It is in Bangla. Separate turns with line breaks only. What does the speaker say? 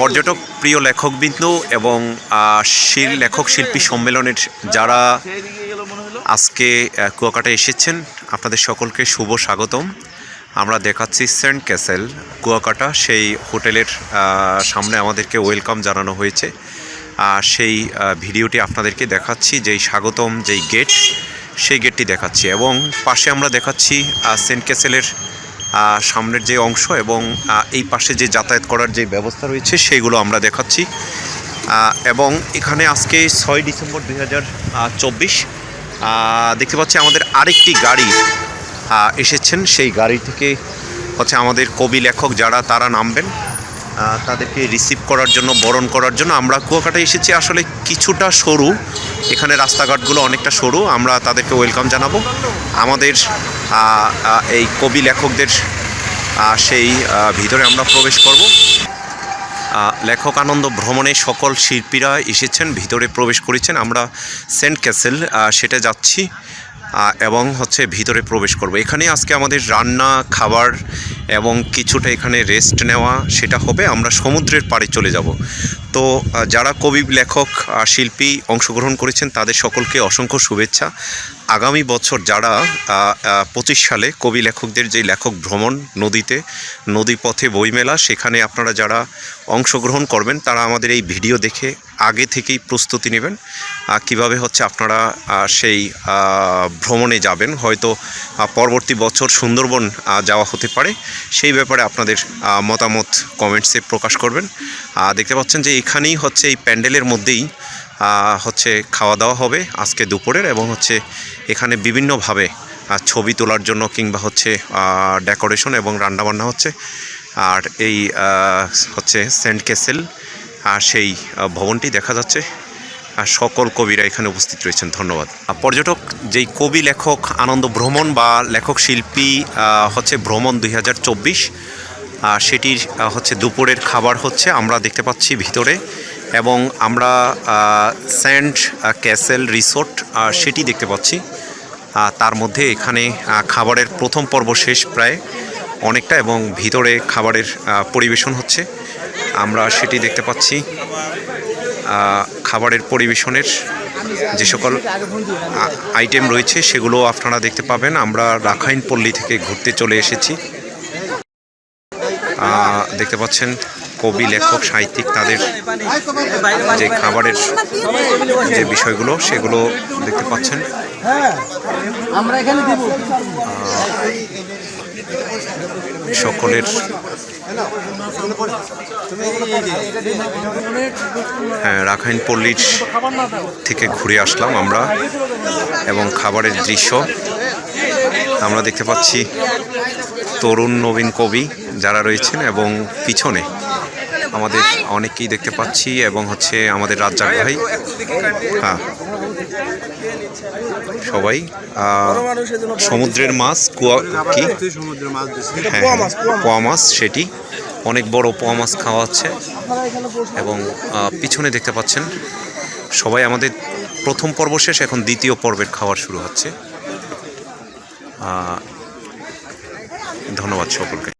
পর্যটক প্রিয় লেখকবিন্দু এবং শিল লেখক শিল্পী সম্মেলনের যারা আজকে কুয়াকাটা এসেছেন আপনাদের সকলকে শুভ স্বাগতম। আমরা দেখাচ্ছি সেন্ট ক্যাসেল কুয়াকাটা সেই হোটেলের সামনে আমাদেরকে ওয়েলকাম জানানো হয়েছে। আর সেই ভিডিওটি আপনাদেরকে দেখাচ্ছি যেই স্বাগতম যেই গেট সেই গেটটি দেখাচ্ছি। এবং পাশে আমরা দেখাচ্ছি সেন্ট ক্যাসেলের সামনের যে অংশ এবং এই পাশে যে যাতায়াত করার যে ব্যবস্থা রয়েছে সেইগুলো আমরা দেখাচ্ছি। এবং এখানে আজকে ছয় ডিসেম্বর দুই হাজার চব্বিশ দেখতে পাচ্ছি আমাদের আরেকটি গাড়ি এসেছেন। সেই গাড়ি থেকে হচ্ছে আমাদের কবি লেখক যারা, তারা নামবেন তাদেরকে রিসিভ করার জন্য, বরণ করার জন্য। আমরা কুয়াকাটায় এসেছি, আসলে কিছুটা সরু। এখানে রাস্তাঘাটগুলো অনেকটা সরু। আমরা তাদেরকে ওয়েলকাম জানাব। আমাদের এই কবি লেখকদের সেই ভিতরে আমরা প্রবেশ করব। লেখক আনন্দ ভ্রমণে সকল শিল্পীরা এসেছেন, ভিতরে প্রবেশ করেছেন। আমরা সেন্ট ক্যাসেল সেটা যাচ্ছি এবং হচ্ছে ভিতরে প্রবেশ করব। এখানে আজকে আমাদের রান্না, খাবার এবং কিছুটা এখানে রেস্ট নেওয়া সেটা হবে, আমরা সমুদ্রের পাড়ে চলে যাব। তো যারা কবি, লেখক শিল্পী অংশগ্রহণ করেছেন, তাদের সকলকে অসংখ্য শুভেচ্ছা। আগামী বছর যারা পঁচিশ সালে কবি, লেখকদের যে লেখক ভ্রমণ নদীতে, নদীপথে বইমেলা, সেখানে আপনারা যারা অংশগ্রহণ করবেন, তারা আমাদের এই ভিডিও দেখে আগে থেকেই প্রস্তুতি নেবেন। কীভাবে হচ্ছে আপনারা সেই ভ্রমণে যাবেন। হয়তো পরবর্তী বছর সুন্দরবন যাওয়া হতে পারে। সেই ব্যাপারে আপনাদের মতামত কমেন্টসে প্রকাশ করবেন। দেখতে পাচ্ছেন যে এখানেই হচ্ছে এই প্যান্ডেলের মধ্যেই হচ্ছে খাওয়া দাওয়া হবে আজকে দুপুরের এবং হচ্ছে এখানে বিভিন্নভাবে ছবি তোলার জন্য কিংবা হচ্ছে ডেকোরেশন এবং রান্নাবান্না হচ্ছে। আর এই হচ্ছে সেন্ট ক্যাসেল আর সেই ভবনটি দেখা যাচ্ছে। আর সকল কবিরা এখানে উপস্থিত রয়েছেন ধন্যবাদ। আর পর্যটক যেই কবি লেখক আনন্দ ভ্রমণ বা লেখক শিল্পী হচ্ছে ভ্রমণ দুই হাজার চব্বিশ সেটির হচ্ছে দুপুরের খাবার হচ্ছে আমরা দেখতে পাচ্ছি ভিতরে এবং আমরা আহ, ক্যাসেল রিসোর্ট সেটি দেখতে পাচ্ছি। তার মধ্যে এখানে খাবারের প্রথম পর্ব শেষ প্রায় অনেকটা এবং ভিতরে খাবারের পরিবেশন হচ্ছে। আমরা সেটি দেখতে পাচ্ছি। খাবারের পরিবেশনের যে সকল আইটেম রয়েছে সেগুলো আপনারা দেখতে পাবেন। আমরা রাখাইন পল্লী থেকে ঘুরতে চলে এসেছি। দেখতে পাচ্ছেন কবি লেখক সাহিত্যিক তাদের যে খাবারের যে বিষয়গুলো সেগুলো দেখতে পাচ্ছেন।
আমরা এখানে দিব।
সকলের হ্যাঁ রাখাইন পল্লীর থেকে ঘুরে আসলাম আমরা এবং খাবারের দৃশ্য। আমরা দেখতে পাচ্ছি তরুণ নবীন কবি যারা রয়েছেন এবং পিছনে আমাদের অনেককেই দেখতে পাচ্ছি এবং হচ্ছে আমাদের রাজ্জাক ভাই। হ্যাঁ সবাই সমুদ্রের মাছ কুয়া কি? হ্যাঁ হ্যাঁ, পোয়া মাছ সেটি। অনেক বড় পোয়া মাছ খাওয়া হচ্ছে। এবং পিছনে দেখতে পাচ্ছেন সবাই আমাদের প্রথম পর্ব শেষ এখন দ্বিতীয় পর্বের খাবার শুরু হচ্ছে। ধন্যবাদ সকলকে।